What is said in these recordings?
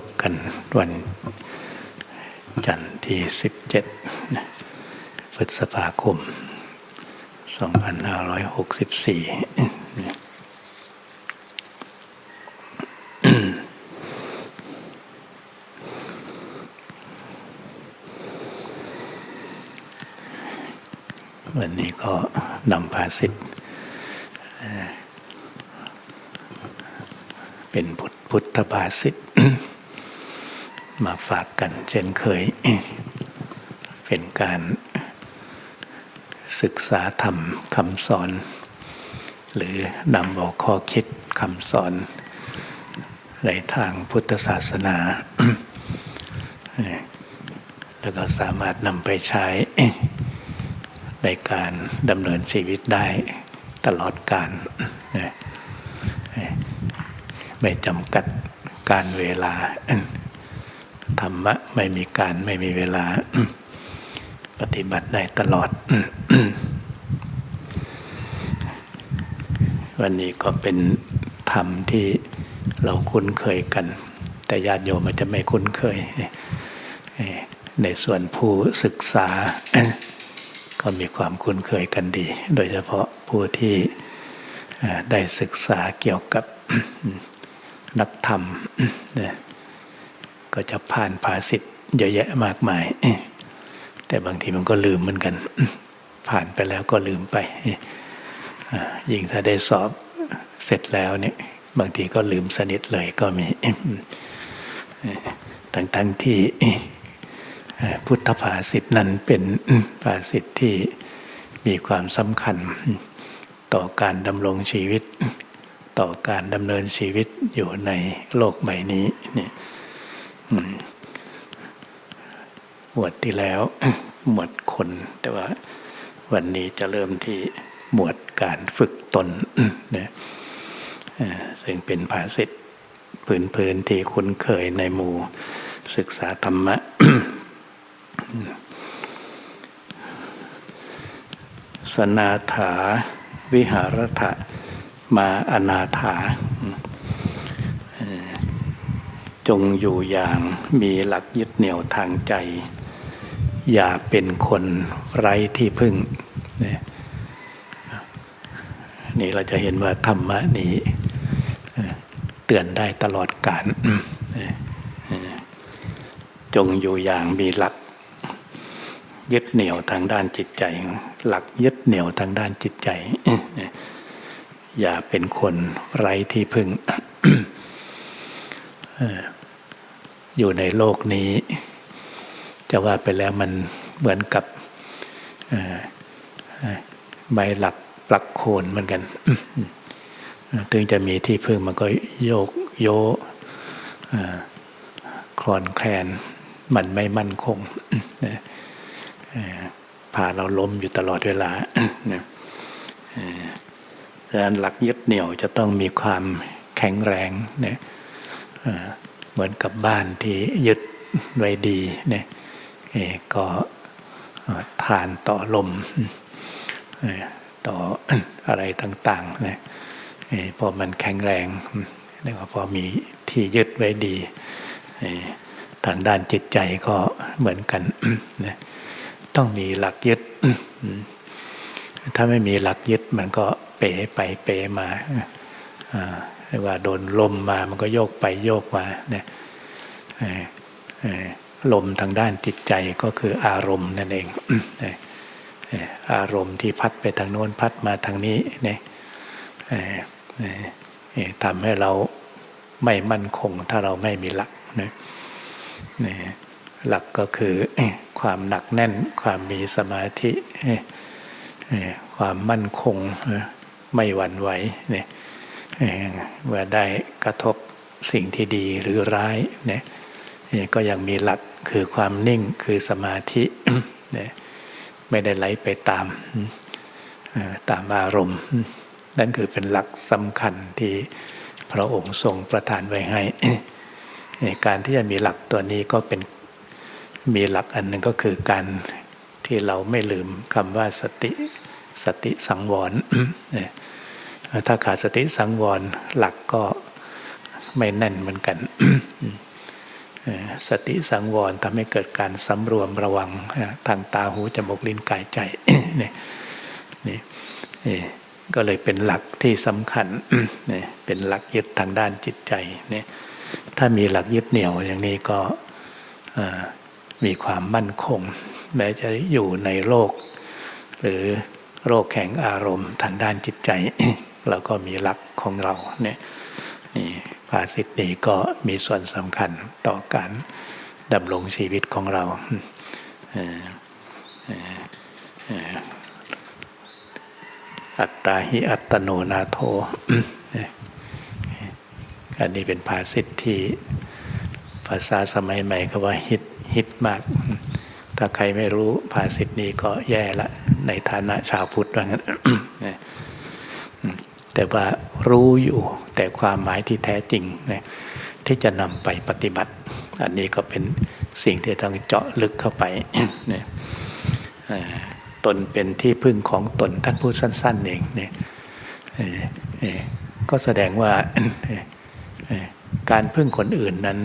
พบกันวันจันทร์ที่ 17พฤษภาคม 2564วันนี้ก็นำภาสิทธิ์เป็นพุทธพุทธภาสิทธิ์ มาฝากกัน เช่นเคย เป็นการศึกษาธรรมคำสอน หรือนำเอาข้อคิดคำสอน ในทางพุทธศาสนา แล้วก็สามารถนำไปใช้ ในการดำเนินชีวิตได้ตลอดการ ไม่จำกัดการเวลา รรมะ ไม่มีการไม่มีเวลา ปฏิบัติได้ตลอด วันนี้ก็เป็นธรรมที่เราคุ้นเคยกัน แต่ญาติโยมมันจะไม่คุ้นเคย ในส่วนผู้ศึกษา ก็มีความคุ้นเคยกันดี โดยเฉพาะผู้ที่ได้ศึกษาเกี่ยวกับนักธรรมเนี่ย ก็จะผ่านภาษิตเยอะแยะมากมาย แต่บางทีมันก็ลืมเหมือนกัน ผ่านไปแล้วก็ลืมไปยิ่งถ้าได้สอบเสร็จแล้วเนี่ยบางทีก็ลืมสนิทเลยก็มีทั้งๆที่พุทธภาษิตนั้นเป็นภาษิตที่มีความสำคัญต่อการดำรงชีวิต ต่อการดำเนินชีวิตอยู่ในโลกใบนี้เนี่ย หมวดที่แล้ว หมวดคน แต่ว่าวันนี้จะเริ่มที่หมวดการฝึกตนเนี่ยซึ่งเป็นภาษิตพื้นๆที่คุ้นเคยในหมู่ศึกษาธรรมะ สนาถา วิหารถะมาอนาถา จงอยู่อย่างมีหลักยึดเหนี่ยวทางใจ อย่าเป็นคนไร้ที่พึ่งนี่เราจะเห็นว่าธรรมะนี้เตือนได้ตลอดกาลจงอยู่อย่างมีหลักยึดเหนี่ยวทางด้านจิตใจ หลักยึดเหนี่ยวทางด้านจิตใจ อย่าเป็นคนไร้ที่พึ่งอ อยู่ในโลกนี้ จะว่าไปแล้วมันเหมือนกับใบหลักปลักโคนเหมือนกัน ถึงจะมีที่พึ่งมันก็โยกโยคลอนแคลนมันไม่มั่นคงพาเราล้มอยู่ตลอดเวลาดังนั้นหลักยึดเหนี่ยวจะต้องมีความแข็งแรงเนี่ย เหมือนกับบ้านที่ยึดไว้ดีเนี่ยก็ทานต่อลมต่ออะไรต่างๆนี่ยพอมันแข็งแรงเรียกว่าพอมีที่ยึดไว้ดีทางด้านจิตใจก็เหมือนกันนะต้องมีหลักยึด ถ้าไม่มีหลักยึดมันก็เป๋ไปเป๋มา รียกว่าโดนลมมามันก็โยกไปโยกมาเนี่ยลมทางด้านจิตใจก็คืออารมณ์นั่นเองอารมณ์ที่พัดไปทางโน้นพัดมาทางนี้เนี่ยทำให้เราไม่มั่นคงถ้าเราไม่มีหลักนะหลักก็คือความหนักแน่นความมีสมาธิความมั่นคงไม่หวั่นไหวเนี่ย เมื่อได้กระทบสิ่งที่ดีหรือร้ายเนี่ยก็ยังมีหลักคือความนิ่งคือสมาธิเนี่ยไม่ได้ไหลไปตามตามอารมณ์ นั่นคือเป็นหลักสำคัญที่พระองค์ทรงประทานไว้ให้ การที่จะมีหลักตัวนี้ก็เป็นมีหลักอันหนึ่งก็คือการที่เราไม่ลืมคำว่าสติสติสังวร ถ้าขาดสติสังวรหลักก็ไม่แน่นเหมือนกันสติสังวรทำให้เกิดการสำรวมระวังทางตาหูจมูกลิ้นกายใจนี่นี่นี่ก็เลยเป็นหลักที่สำคัญนี่เป็นหลักยึดทางด้านจิตใจนี่ถ้ามีหลักยึดเหนี่ยวอย่างนี้ก็มีความมั่นคง แม้จะอยู่ในโลก หรือโรคแข็งอารมณ์ทางด้านจิตใจ เราก็มีหลักของเราเนี่ยนี่ภาสิทธิ์นี้ก็มีส่วนสำคัญต่อการดำรงชีวิตของเราอัตตาหิอัตโนนาโทอันนี้เป็นภาษิตที่ภาษาสมัยใหม่ก็ว่าฮิตฮิตมาก ถ้าใครไม่รู้ภาษิตนี้ก็แย่ละ ในฐานะชาวพุทธว่างั้น แต่ว่ารู้อยู่แต่ความหมายที่แท้จริงนะที่จะนำไปปฏิบัติ อันนี้ก็เป็นสิ่งที่ต้องเจาะลึกเข้าไปนะเอ่อตนเป็นที่พึ่งของตนท่านพูดสั้น ๆ เองเนี่ยเอ่อเอ่อก็แสดงว่าการพึ่งคนอื่นนั้น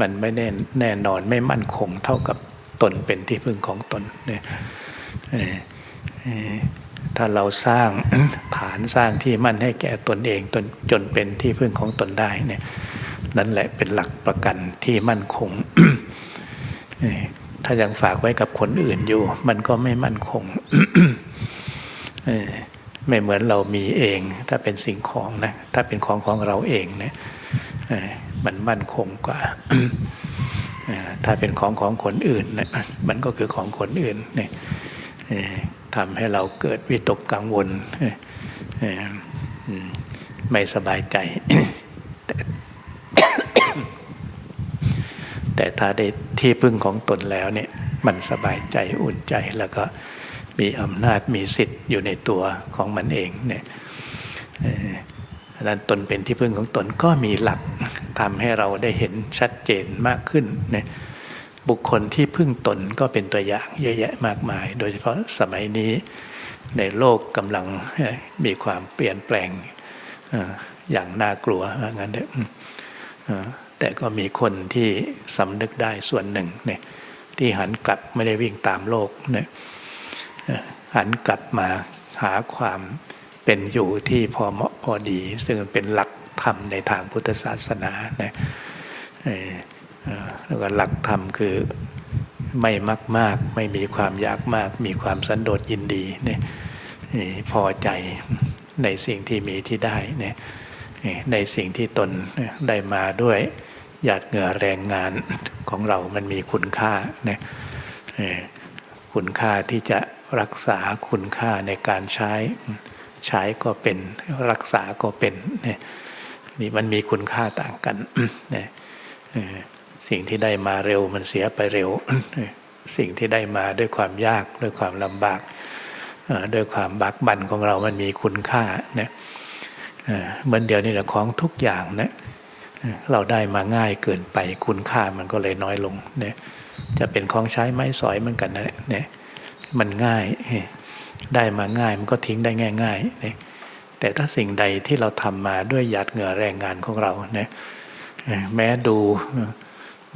มันไม่แน่แน่นอนไม่มั่นคงเท่ากับตนเป็นที่พึ่งของตนเนี่ย ถ้าเราสร้างฐานสร้างที่มั่นให้แก่ตนเองตนจนเป็นที่พึ่งของตนได้เนี่ยนั่นแหละเป็นหลักประกันที่มั่นคง ถ้ายังฝากไว้กับคนอื่นอยู่ มันก็ไม่มั่นคงไม่เหมือนเรามีเอง ถ้าเป็นสิ่งของนะถ้าเป็นของของเราเองนะเอ่อมันมั่นคงกว่าถ้าเป็นของของคนอื่นนะมันก็คือของคนอื่นเนี่ย ทำให้เราเกิดวิตกกังวลไม่สบายใจ แต่ถ้าได้ที่พึ่งของตนแล้วเนี่ยมันสบายใจอุ่นใจแล้วก็มีอำนาจมีสิทธิ์อยู่ในตัวของมันเองเนี่ยดังนั้นตนเป็นที่พึ่งของตนก็มีหลักทำให้เราได้เห็นชัดเจนมากขึ้นเนี่ย บุคคลที่พึ่งตนก็เป็นตัวอย่างเยอะแยะมากมาย โดยเฉพาะสมัยนี้ในโลกกำลังมีความเปลี่ยนแปลงอย่างน่ากลัวว่างั้นเถอะแต่ก็มีคนที่สำนึกได้ส่วนหนึ่งเนี่ยที่หันกลับไม่ได้วิ่งตามโลกเนี่ยหันกลับมาหาความเป็นอยู่ที่พอเหมาะพอดี ซึ่งเป็นหลักธรรมในทางพุทธศาสนาเนี่ย แล้วก็หลักธรรมคือไม่มากมากไม่มีความยากมาก มีความสันโดษยินดีเนี่ยพอใจในสิ่งที่มีที่ได้เนี่ยในสิ่งที่ตนได้มาด้วยหยาดเหงื่อแรงงานของเรามันมีคุณค่าเนี่ยคุณค่าที่จะรักษาคุณค่าในการใช้ ใช้ก็เป็นรักษาก็เป็นเนี่ยนี่มันมีคุณค่าต่างกันเนี่ย สิ่งที่ได้มาเร็วมันเสียไปเร็ว สิ่งที่ได้มาด้วยความยากด้วยความลำบากด้วยความบักบันของเรามันมีคุณค่าเนี่ยเหมือนเดียวนี่แหละของทุกอย่างนะเราได้มาง่ายเกินไปคุณค่ามันก็เลยน้อยลงเนี่ยจะเป็นของใช้ไม้สอยเหมือนกันนะเนี่ยมันง่ายได้มาง่ายมันก็ทิ้งได้ง่ายๆนะแต่ถ้าสิ่งใดที่เราทำมาด้วยหยาดเหงื่อแรงงานของเราเนี่ยแม้ดู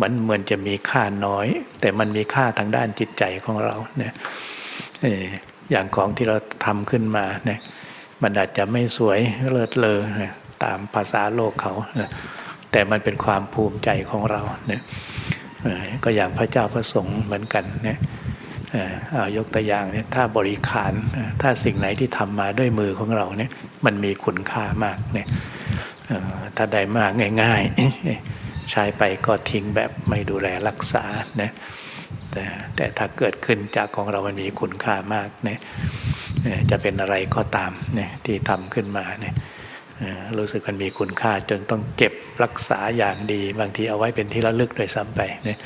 มือนเหมือนจะมีค่าน้อย แต่มันมีค่าทางด้านจิตใจของเราเนี่ยอย่างของที่เราทำขึ้นมาเนี่ยมันอาจจะไม่สวยเลิศเลอตามภาษาโลกเขา แต่มันเป็นความภูมิใจของเราเนี่ยก็อย่างพระเจ้าพระสงฆ์เหมือนกันเนี่ยเอายกตัวอย่างเนี่ยถ้าบริขารถ้าสิ่งไหนที่ทำมาด้วยมือของเราเนี่ยมันมีคุณค่ามากเนี่ยถ้าได้มากง่าย ๆ ใช้ไปก็ทิ้งแบบไม่ดูแลรักษาเนี่ยแต่แต่ถ้าเกิดขึ้นจากของเรามันมีคุณค่ามากเนี่ยจะเป็นอะไรก็ตามเนี่ยที่ทำขึ้นมาเนี่ยรู้สึกมันมีคุณค่าจนต้องเก็บรักษาอย่างดี บางทีเอาไว้เป็นที่ระลึกโดวยซ้ำไปเนี่ย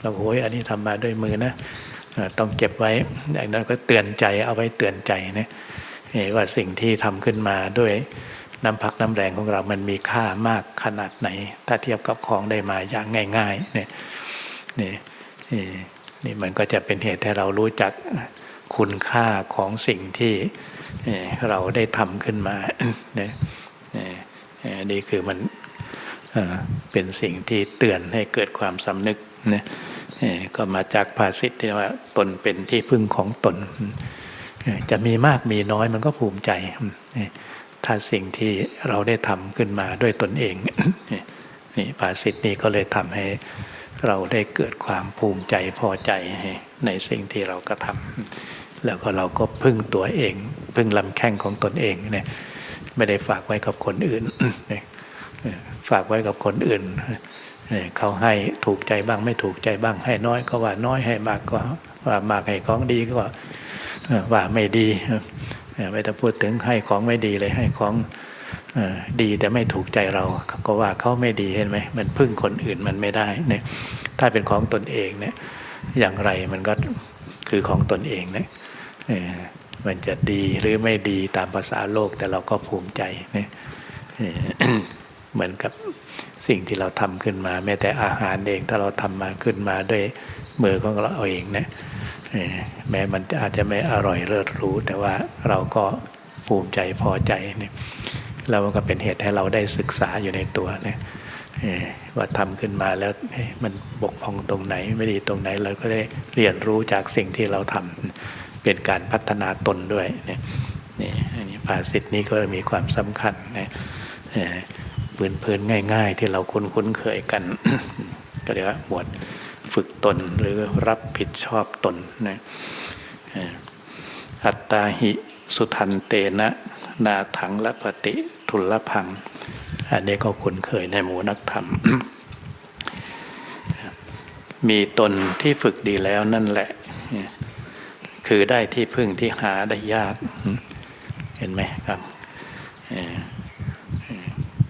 เราโอ้ยอันนี้ทำมาด้วยมือนะต้องเก็บไว้อย่างนั้นก็เตือนใจเอาไว้เตือนใจนะเอ่อว่าสิ่งที่ทำขึ้นมาด้วย น้ำพักน้ำแรงของเรามันมีค่ามากขนาดไหน ถ้าเทียบกับของได้มาอย่างง่าย ๆ เนี่ยนี่นี่นี่มันก็จะเป็นเหตุให้เรารู้จักคุณค่าของสิ่งที่เราได้ทำขึ้นมาเนี่ยเอ่อเอ่อนี่คือมันเป็นสิ่งที่เตือนให้เกิดความสำนึกนะเอ่อก็มาจากภาษิตที่ว่าตนเป็นที่พึ่งของตน จะมีมากมีน้อยมันก็ภูมิใจ ถ้าสิ่งที่เราได้ทำขึ้นมาด้วยตนเองนี่ภาษิตนี้ก็เลยทำให้เราได้เกิดความภูมิใจพอใจในสิ่งที่เรากระทำแล้วก็เราก็พึ่งตัวเอง พึ่งลำแข้งของตนเองเนี่ยไม่ได้ฝากไว้กับคนอื่น ฝากไว้กับคนอื่น เขาให้ถูกใจบ้างไม่ถูกใจบ้างให้น้อยก็ว่าน้อยให้มากก็ว่ามากให้ของดีก็ว่าว่าไม่ดี ไม่ต้องพูดถึงให้ของไม่ดีเลยให้ของดีแต่ไม่ถูกใจเราก็ว่าเขาไม่ดีเห็นไหมมันพึ่งคนอื่นมันไม่ได้เนี่ยถ้าเป็นของตนเองเนี่ยอย่างไรมันก็คือของตนเองเนี่ยมันจะดีหรือไม่ดีตามภาษาโลกแต่เราก็ภูมิใจเนี่ยเหมือนกับสิ่งที่เราทำขึ้นมา แม้แต่อาหารเองถ้าเราทำมาขึ้นมาด้วยมือของเราเองเนี่ย แม้มันอาจจะไม่อร่อยเลิศรู้ แต่ว่าเราก็ภูมิใจพอใจเนี่ยแล้วมันก็เป็นเหตุให้เราได้ศึกษาอยู่ในตัวเนี่ยว่าทำขึ้นมาแล้วมันบกพร่องตรงไหนไม่ดีตรงไหนเราก็ได้เรียนรู้จากสิ่งที่เราทำเป็นการพัฒนาตนด้วยเนี่ยนี่อันนี้ภาษิตนี้ก็มีความสำคัญนะพื้นพื้นง่าย ๆ ที่เราคุ้นคุ้นเคยกัน ก็เรียกว่าหมวด ฝึกตนหรือรับผิดชอบตนนะอัตตาหิสุทันเตนะนาถังละปฏิทุลพัง อันนี้ก็คุ้นเคยในหมู่นักธรรม มีตนที่ฝึกดีแล้วนั่นแหละ คือได้ที่พึ่งที่หาได้ยาก เห็นไหมครับ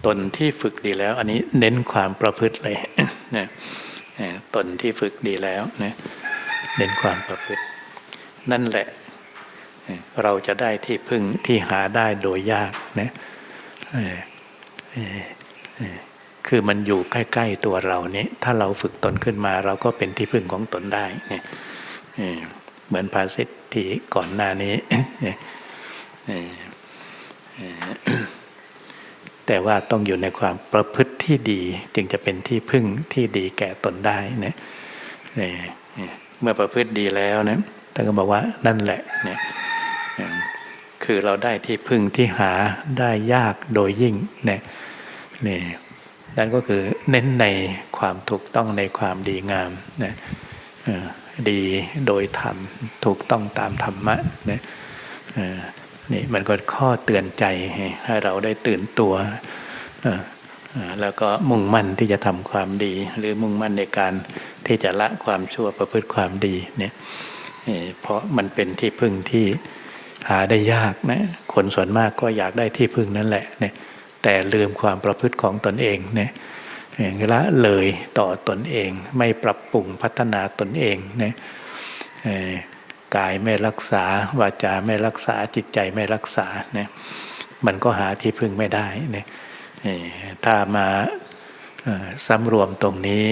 ตนที่ฝึกดีแล้ว อันนี้เน้นความประพฤติเลยนะ ตนที่ฝึกดีแล้วนะเน้นความประพฤติ นั่นแหละ เราจะได้ที่พึ่งที่หาได้โดยยากนะคือมันอยู่ใกล้ๆตัวเรานี้ถ้าเราฝึกตนขึ้นมา เราก็เป็นที่พึ่งของตนได้เนี่ยเหมือนภาษิตที่ก่อนหน้านี้ แต่ว่าต้องอยู่ในความประพฤติที่ดีจึงจะเป็นที่พึ่งที่ดีแก่ตนได้เนี่ยเมื่อประพฤติดีแล้วนะท่านก็บอกว่านั่นแหละเนี่ยคือเราได้ที่พึ่งที่หาได้ยากโดยยิ่งเนี่ยนี่นั่นก็คือเน้นในความถูกต้องในความดีงามนะดีโดยธรรมถูกต้องตามธรรมะนะ นี่มันก็ข้อเตือนใจให้เราได้ตื่นตัวแล้วก็มุ่งมั่นที่จะทำความดี หรือมุ่งมั่นในการที่จะละความชั่วประพฤติความดีเนี่ยเพราะมันเป็นที่พึ่งที่หาได้ยากนะคนส่วนมากก็อยากได้ที่พึ่งนั่นแหละเนี่ยแต่ลืมความประพฤติของตนเองเนี่ยละเลยต่อตนเอง ไม่ปรับปรุงพัฒนาตนเองเนี่ย กายไม่รักษาวาจาไม่รักษาจิตใจไม่รักษาเนี่ยมันก็หาที่พึ่งไม่ได้เนี่ยถ้ามาสำรวมตรงนี้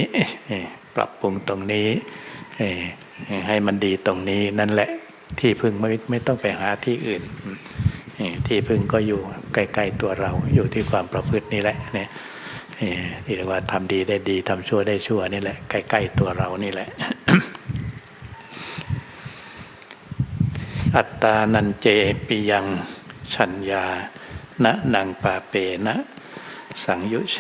ปรับปรุงตรงนี้ให้มันดีตรงนี้นั่นแหละที่พึ่งไม่ไม่ต้องไปหาที่อื่น ที่พึ่งก็อยู่ใกล้ๆตัวเราอยู่ที่ความประพฤตินี่แหละเนี่ยที่เรียกว่าทำดีได้ดีทำชั่วได้ชั่วนี่แหละใกล้ๆตัวเรานี่แหละ อัตตานันเจปิยังชัญญาณนางปาเปนะสังยุเช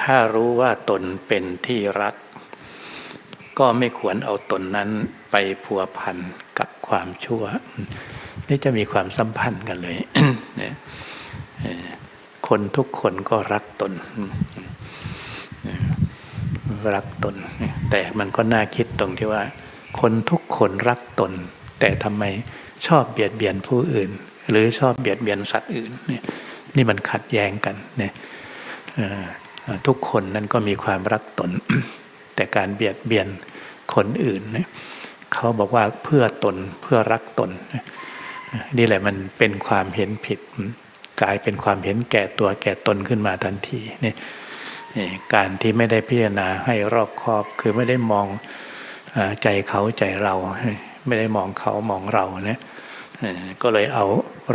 ถ้ารู้ว่าตนเป็นที่รัก ก็ไม่ควรเอาตนนั้นไปพัวพันกับความชั่ว นี่จะมีความสัมพันธ์กันเลย คนทุกคนก็รักตน รักตน แต่มันก็น่าคิดตรงที่ว่า คนทุกคนรักตน แต่ทำไมชอบเบียดเบียนผู้อื่น หรือชอบเบียดเบียนสัตว์อื่นเนี่ยนี่มันขัดแย้งกันเนี่ยทุกคนนั้นก็มีความรักตน แต่การเบียดเบียนคนอื่นเนี่ยเขาบอกว่าเพื่อตนเพื่อรักตน นี่แหละมันเป็นความเห็นผิด กลายเป็นความเห็นแก่ตัวแก่ตนขึ้นมาทันทีนี่การที่ไม่ได้พิจารณาให้รอบคอบคือไม่ได้มอง ใจเขาใจเราไม่ได้มองเขามองเราเนี่ยก็เลยเอา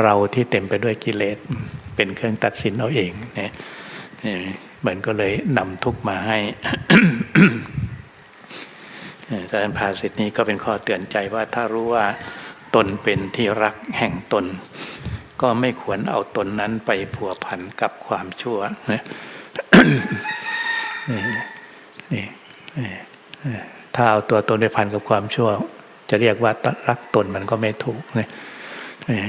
เราที่เต็มไปด้วยกิเลสเป็นเครื่องตัดสินเอาเองเนี่ยเอ่อมันก็เลยนำทุกมาให้อ่อดังนั้นภาษินี้ก็เป็นข้อเตือนใจว่าถ้ารู้ว่าตนเป็นที่รักแห่งตน ก็ไม่ควรเอาตนนั้นไปผัวพันกับความชั่วนะนี่นี่นี่ ถ้าเอาตัวตนไปพันกับความชั่ว จะเรียกว่ารักตนมันก็ไม่ถูกนะนี่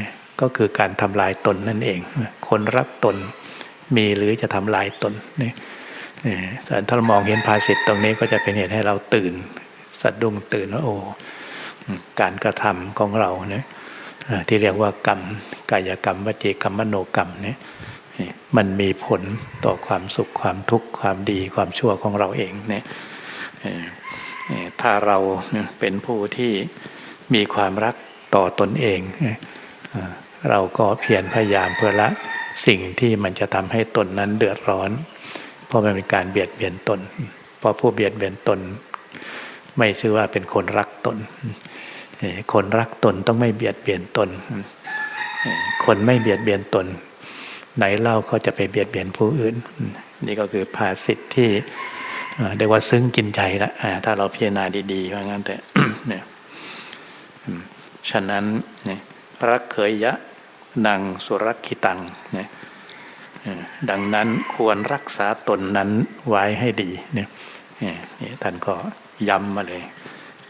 ก็คือการทำลายตนนั่นเอง คนรักตนมีหรือจะทำลายตนนี่นี่แต่ถ้าเรามองเห็นภาษิตตรงนี้ก็จะเป็นเหตุให้เราตื่นสะดุ้งตื่นว่าโอ้การกระทำของเราเนี่ยที่เรียกว่ากรรมกายกรรมวจีกรรมมโนกรรมเนี่ยมันมีผลต่อความสุขความทุกข์ความดีความชั่วของเราเองเนี่ย ถ้าเราเป็นผู้ที่มีความรักต่อตนเอง เราก็เพียรพยายามเพื่อละสิ่งที่มันจะทำให้ตนนั้นเดือดร้อน เพราะมันเป็นการเบียดเบียนตน เพราะผู้เบียดเบียนตน ไม่ชื่อว่าเป็นคนรักตน คนรักตนต้องไม่เบียดเบียนตน คนไม่เบียดเบียนตน ไหนเล่าก็จะไปเบียดเบียนผู้อื่น นี่ก็คือภาสิทธิ์ที่ เรียกว่าซึ้งกินใจละถ้าเราพิจารณาดีๆว่างั้นแต่เนี่ยฉะนั้นเนี่ยพระเคยยะนังสุรคิตังเนี่ยดังนั้นควรรักษาตนนั้นไว้ให้ดีเนี่ยเนี่ยท่านก็ย้ำมาเลย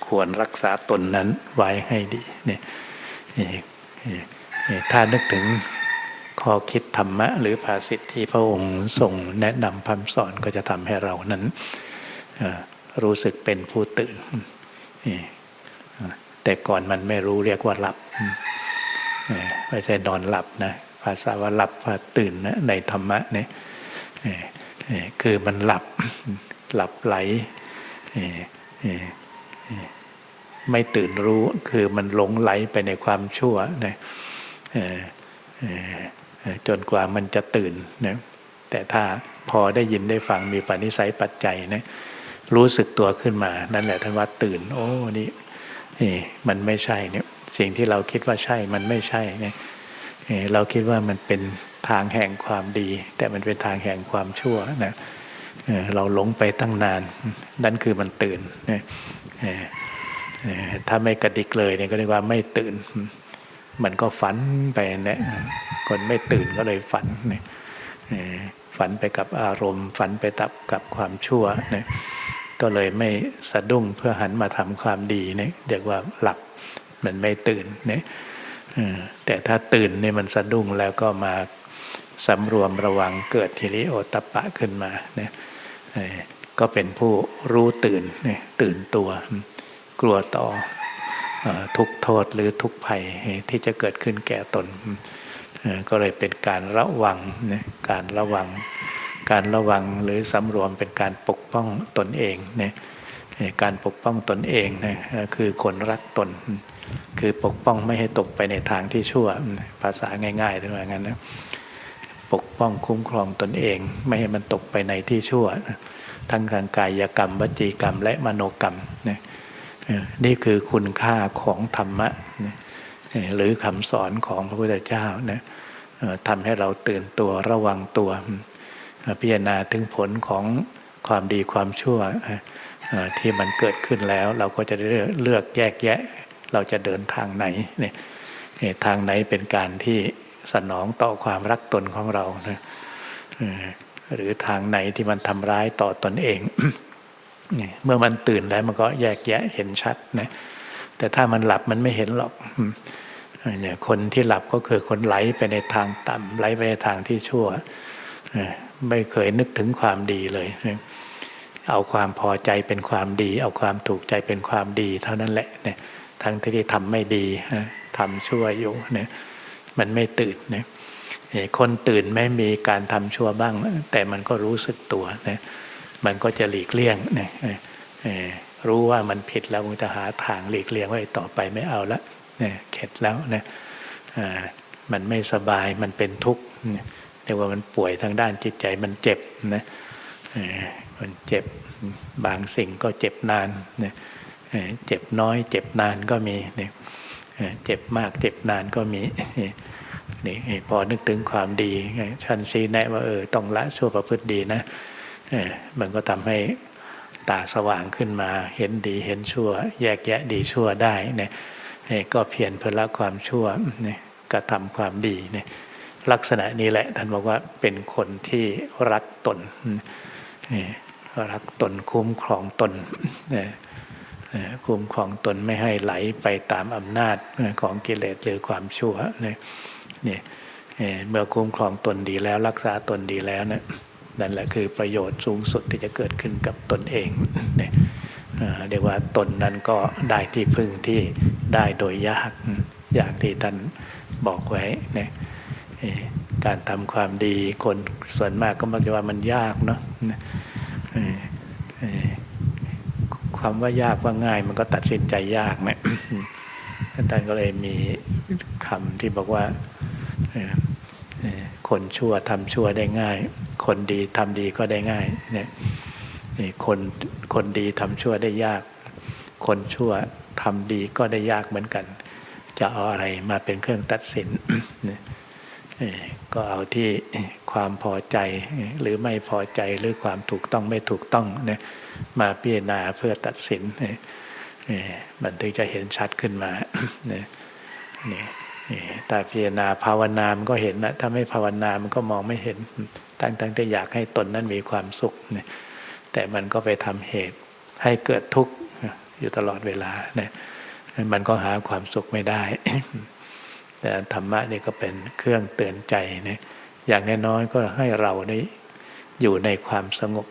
ควรรักษาตนนั้นไว้ให้ดีเนี่ยนี่นี่นี่ถ้านึกถึง ข้อคิดธรรมะ หรือภาษิตที่พระองค์ทรงแนะนำพร่ำสอนก็จะทำให้เรานั้นรู้สึกเป็นผู้ตื่น แต่ก่อนมันไม่รู้เรียกว่าหลับไม่ใช่นอนหลับนะภาษาว่าหลับว่าตื่นนะในธรรมะเนี่ยคือมันหลับหลับไหลไม่ตื่นรู้คือมันหลงไหลไปในความชั่วนะ เออเออ จนกว่ามันจะตื่นนะแต่ถ้าพอได้ยินได้ฟังมีปณิสัยปัจจัยนะรู้สึกตัวขึ้นมา นั่นแหละท่านว่าตื่น โอ้นี่นี่มันไม่ใช่เนี่ยสิ่งที่เราคิดว่าใช่มันไม่ใช่เนี่ยเราคิดว่ามันเป็นทางแห่งความดี แต่มันเป็นทางแห่งความชั่วนะเราหลงไปตั้งนาน นั่นคือมันตื่นนะถ้าไม่กระดิกเลยเนี่ยก็เรียกว่าไม่ตื่น มันก็ฝันไปเนี่ย คนไม่ตื่นก็เลยฝันเนี่ยฝันไปกับอารมณ์ ฝันไปตับกับความชั่วเนี่ยก็เลยไม่สะดุ้งเพื่อหันมาทำความดีเนี่ยเรียกว่าหลับมันไม่ตื่นเนี่ยแต่ถ้าตื่นเนี่ยมันสะดุ้งแล้วก็มาสำรวมระวังเกิดทิริโอตปะขึ้นมาเนี่ยก็เป็นผู้รู้ตื่นเนี่ยตื่นตัว กลัวต่อทุกโทษหรือทุกภัยที่จะเกิดขึ้นแก่ตนอ่อ ก็เลยเป็นการระวังนะการระวัง การระวังหรือสำรวมเป็นการปกป้องตนเองนะเอ่อการปกป้องตนเองนะคือคนรักตน คือปกป้องไม่ให้ตกไปในทางที่ชั่วภาษาง่ายๆด้วยงั้นนะปกป้องคุ้มครองตนเอง ไม่ให้มันตกไปในที่ชั่ว ทั้งทางกายกรรมวจีกรรมและมโนกรรมนะนี่คือคุณค่าของธรรมะนะ หรือคำสอนของพระพุทธเจ้านะเอ่อทำให้เราตื่นตัวระวังตัว พิจารณาถึงผลของความดีความชั่วที่มันเกิดขึ้นแล้ว เราก็จะเลือกแยกแยะ เราจะเดินทางไหนเนี่ยทางไหนเป็นการที่สนองต่อความรักตนของเรานะหรือทางไหนที่มันทำร้ายต่อตนเองเมื่อมันตื่นแล้วมันก็แยกแยะเห็นชัดนะแต่ถ้ามันหลับมันไม่เห็นหรอก เนี่ยคนที่หลับก็คือคนไหลไปในทางต่ำไหลไปในทางที่ชั่ว ไม่เคยนึกถึงความดีเลย เอาความพอใจเป็นความดี เอาความถูกใจเป็นความดี เท่านั้นแหละเนี่ยทั้งที่ทำไม่ดีทำชั่วอยู่เนี่ยมันไม่ตื่นเนี่ยคนตื่นไม่มีการทำชั่วบ้าง แต่มันก็รู้สึกตัวนะมันก็จะหลีกเลี่ยงเนี่ยรู้ว่ามันผิดแล้วมันจะหาทางหลีกเลี่ยงไว้ต่อไปไม่เอาละ เนี่ยเข็ดแล้วเนี่ยมันไม่สบายมันเป็นทุกข์เนี่ยเรียกว่ามันป่วยทางด้านจิตใจมันเจ็บนะมันเจ็บบางสิ่งก็เจ็บนานเนี่ยเจ็บน้อย เจ็บนานก็มีเนี่ยเจ็บมากเจ็บนานก็มีนี่พอนึกถึงความดีท่านชี้แนะว่าเออต้องละชั่วประพฤติดีนะมันก็ทำให้ตาสว่างขึ้นมาเห็นดีเห็นชั่ว แยกแยะดีชั่วได้เนี่ย นี่ก็เพียรเพื่อละความชั่วเนี่ยกระทำความดีเนี่ยลักษณะนี้แหละท่านบอกว่าเป็นคนที่รักตนนี่รักตนคุ้มครองตนนี่คุ้มครองตนไม่ให้ไหลไปตามอำนาจของกิเลสหรือความชั่วเนี่ยเมื่อคุ้มครองตนดีแล้วรักษาตนดีแล้วนะนั่นแหละคือประโยชน์สูงสุดที่จะเกิดขึ้นกับตนเองเนี่ยเรียกว่าตนนั้นก็ได้ที่พึ่งที่ ได้โดยยากอย่างที่ท่านบอกไว้เนี่ยการทำความดีคนส่วนมากก็มักจะว่ามันยากเนาะความว่ายากว่าง่ายมันก็ตัดสินใจยากไหมท่านก็เลยมีคำที่บอกว่าคนชั่วทำชั่วได้ง่าย คนดีทำดีก็ได้ง่ายเนี่ยคนคนดีทำชั่วได้ยาก คนชั่ว ทำดีก็ได้ยากเหมือนกัน จะเอาอะไรมาเป็นเครื่องตัดสิน ก็เอาที่ความพอใจหรือไม่พอใจหรือความถูกต้องไม่ถูกต้องเนี่ยมาพิจารณาเพื่อตัดสินมันถึงจะเห็นชัดขึ้นมาเนี่ยแต่พิจารณาภาวนามันก็เห็นนะถ้าไม่ภาวนามันก็มองไม่เห็นตั้งตั้งแต่อยากให้ตนนั้นมีความสุขเนี่ยแต่มันก็ไปทำเหตุให้เกิดทุกข์ อยู่ตลอดเวลาเนี่ยมันก็หาความสุขไม่ได้ แต่ธรรมะนี่ก็เป็นเครื่องเตือนใจเนี่ยอย่างน้อยๆก็ให้เราได้อยู่ในความสงบ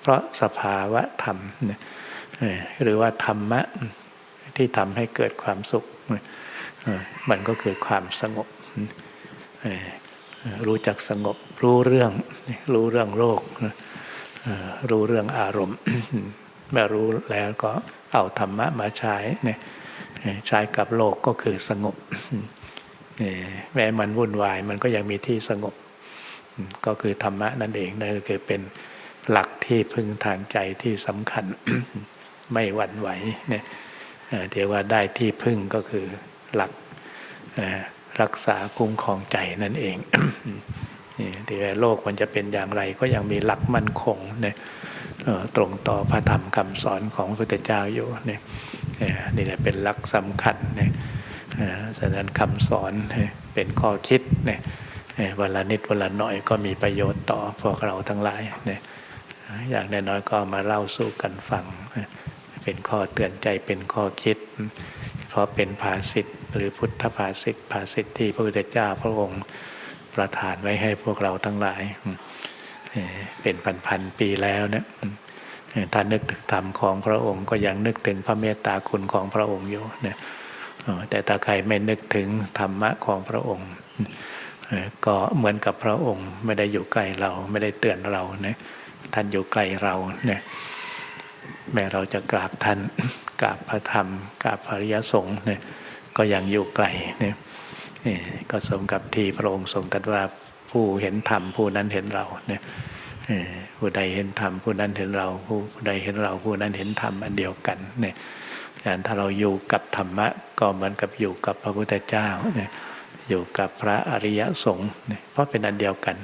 เพราะสภาวะธรรม หรือว่าธรรมะที่ทำให้เกิดความสุข มันก็คือความสงบ รู้จักสงบ รู้เรื่อง รู้เรื่องโลกรู้เรื่องอารมณ์ เมื่อรู้แล้วก็ เอาธรรมะมาใช้เนี่ยใช้กับโลกก็คือสงบแม้มันวุ่นวายมันก็ยังมีที่สงบ ก็คือธรรมะนั่นเองนั่นก็คือเป็นหลักที่พึ่งทางใจที่สำคัญไม่หวั่นไหวเนี่ยเดี๋ยวว่าได้ที่พึ่งก็คือหลักรักษาคุ้มครองใจนั่นเองที่โลกมันจะเป็นอย่างไรก็ยังมีหลักมั่นคงเนี่ย ตรงต่อพระธรรมคำสอนของพระพุทธเจ้าอยู่เนี่ยนี่แหละเป็นหลักสำคัญเนี่ยฉะนั้นคำสอนเป็นข้อคิดเนี่ยวันละนิดวันละหน่อยก็มีประโยชน์ต่อพวกเราทั้งหลายเนี่ยอย่างน้อยๆก็มาเล่าสู่กันฟัง เป็นข้อเตือนใจเป็นข้อคิด เพราะเป็นภาษิตหรือพุทธภาษิตภาษิตที่พระพุทธเจ้าพระองค์ประทานไว้ให้พวกเราทั้งหลาย เป็นพันๆปีแล้วเนะถ้านึกถึงธรรมของพระองค์ก็ยังนึกถึงพระเมตตาคุณของพระองค์อยู่นี่ยแต่ถ้าใครไม่นึกถึงธรรมะของพระองค์ ก็เหมือนกับพระองค์ไม่ได้อยู่ใกล้เราไม่ได้เตือนเรานี่ยท่านอยู่ไกลเราเนี่ยแม้เราจะกราบท่านกราบพระธรรมกราบพระริยสงฆ์เนี่ยก็ยังอยู่ไกลเนี่ยก็สมกับที่พระองค์ทรงตรัสว่า ผู้เห็นธรรมผู้นั้นเห็นเราเนี่ยผู้ใดเห็นธรรมผู้นั้นเห็นเรา ผู้ใดเห็นเราผู้นั้นเห็นธรรมอันเดียวกันเนี่ยอย่างถ้าเราอยู่กับธรรมะก็เหมือนกับอยู่กับพระพุทธเจ้าเนี่ยอยู่กับพระอริยสงฆ์เนี่ยเพราะเป็นอันเดียวกัน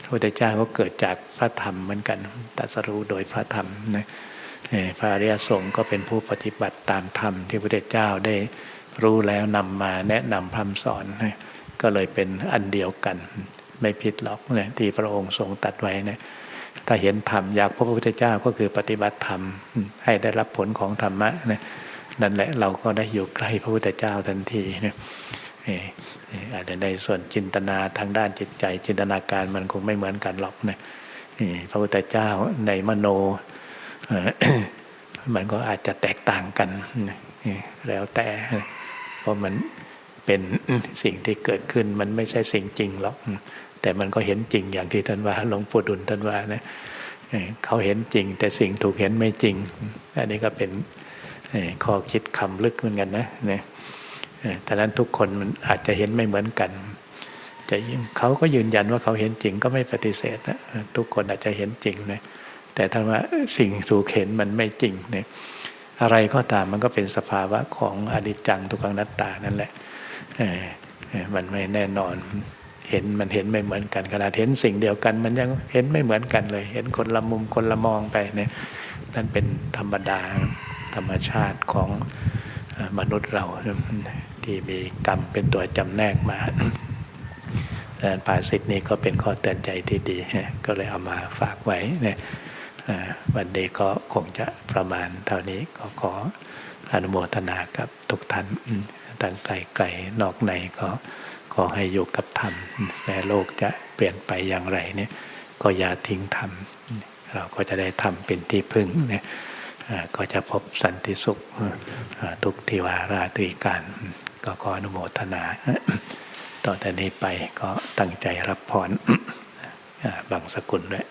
พระพุทธเจ้าก็เกิดจากพระธรรมเหมือนกันตรัสรู้โดยพระธรรมนีพระอริยสงฆ์ก็เป็นผู้ปฏิบัติตามธรรมที่พระพุทธเจ้าได้รู้แล้วนำมาแนะนำพำสอน ก็เลยเป็นอันเดียวกัน ไม่ผิดหรอกเนี่ยที่พระองค์ทรงตัดไว้เนี่ยถ้าเห็นธรรมอยากพบพระพุทธเจ้าก็คือปฏิบัติธรรมให้ได้รับผลของธรรมะนะนั่นแหละเราก็ได้อยู่ใกล้พระพุทธเจ้าทันทีเนี่ยอาจจะในส่วนจินตนาทางด้านจิตใจ จินตนาการมันคงไม่เหมือนกันหรอกนะพระพุทธเจ้าในมโนมันก็อาจจะแตกต่างกันแล้วแต่เพราะมันเป็นสิ่งที่เกิดขึ้นมันไม่ใช่สิ่งจริงหรอก แต่มันก็เห็นจริงอย่างที่ท่านว่าหลวงปู่ดุลท่านว่านะเขาเห็นจริง แต่สิ่งถูกเห็นไม่จริง อันนี้ก็เป็นข้อคิดคำลึกเหมือนกันนะเนี่ยแต่นั้นทุกคนมันอาจจะเห็นไม่เหมือนกันจะเขาก็ยืนยันว่าเขาเห็นจริงก็ไม่ปฏิเสธนะทุกคนอาจจะเห็นจริงนะแต่ถ้าว่าสิ่งถูกเห็นมันไม่จริงเนี่ยอะไรก็ตามมันก็เป็นสภาวะของอนิจจังทุกขังนัตตานั่นแหละมันไม่แน่นอน เห็นมันเห็นไม่เหมือนกันขนาดเห็นสิ่งเดียวกันมันยังเห็นไม่เหมือนกันเลย เห็นคนละมุมคนละมองไปเนี่ยนั่นเป็นธรรมดาธรรมชาติของมนุษย์เราที่มีกรรมเป็นตัวจำแนกมาดังนั้นภาษิตนี้ก็เป็นข้อเตือนใจที่ดี ก็เลยเอามาฝากไว้เนี่ยวันนี้ก็คงจะประมาณเท่านี้ก็ขออนุโมทนากับทุกท่านอืมตั้งไกลไกลนอกในก็ ขอให้อยู่กับธรรมแม้โลกจะเปลี่ยนไปอย่างไรเนี่ยก็อย่าทิ้งธรรมเราก็จะได้ทำเป็นที่พึ่งเนี่ยก็จะพบสันติสุขทุกทิวาราตรีการก็ขออนุโมทนา ต่อแต่นี้ไปก็ตั้งใจรับพรบางสกุลด้วย